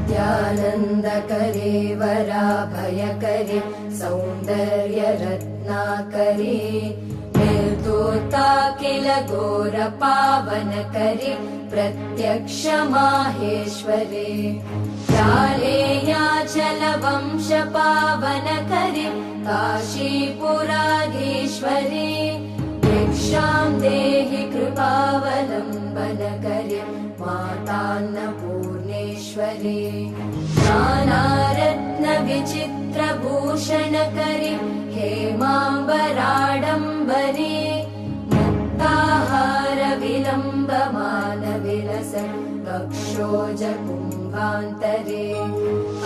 नित्यानन्दकरे वराभयकरे सौन्दर्यरत्नाकरे निर्दोता किल घोरपावनकरे प्रत्यक्ष माहेश्वरे वंशपावनकरे काशीपुराधीश्वरे भिक्षां देहि कृपावलम्बनकरे मातान्नपूर्णेश्वरे नानारत्नविचित्रभूषणकरे हेमाम्बराडम्बरे मुक्ताहारविलम्बमानविलस कक्षोजकुम्भान्तरे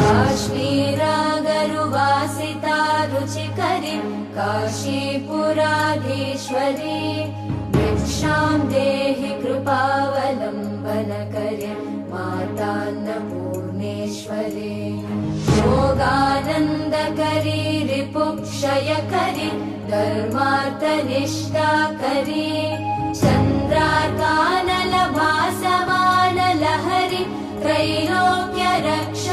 काश्मीरागरुवासिता रुचिकरि काशीपुराधीश्वरी भिक्षां देहि कृपावलम्बनकरे मातान्नपूर्णेश्वरे योगानन्दकरी रिपुक्षयकरि धर्मार्थनिष्ठाकरी चन्द्राकानलभासमानलहरि त्रैलोक्यरक्षाकरी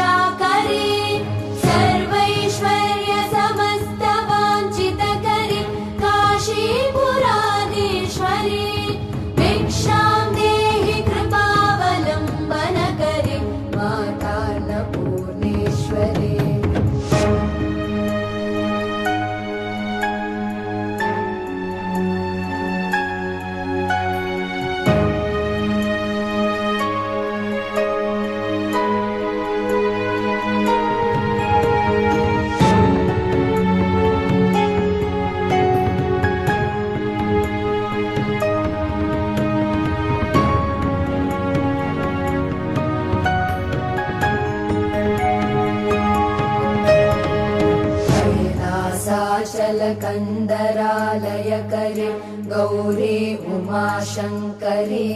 कैलासाचलकन्दरालयकरे गौरी उमाशङ्करे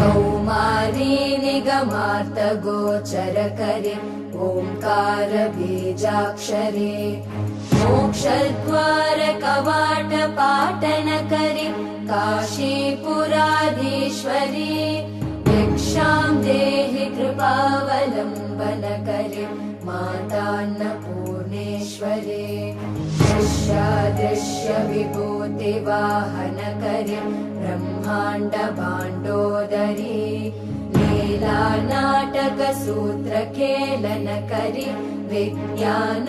कौमारी निगमार्तगोचरकरे ओङ्कार बीजाक्षरे। मोक्षद्वार कवाट पाटनकरि काशीपुराधीश्वरी। भिक्षां देहि कृपावलम्बनकरि मातान्नपूर्णेश्वरे विभूतिवाहनकरि ब्रह्माण्ड भाण्डोदरी लीला नाटक सूत्रखेलनकरि विज्ञान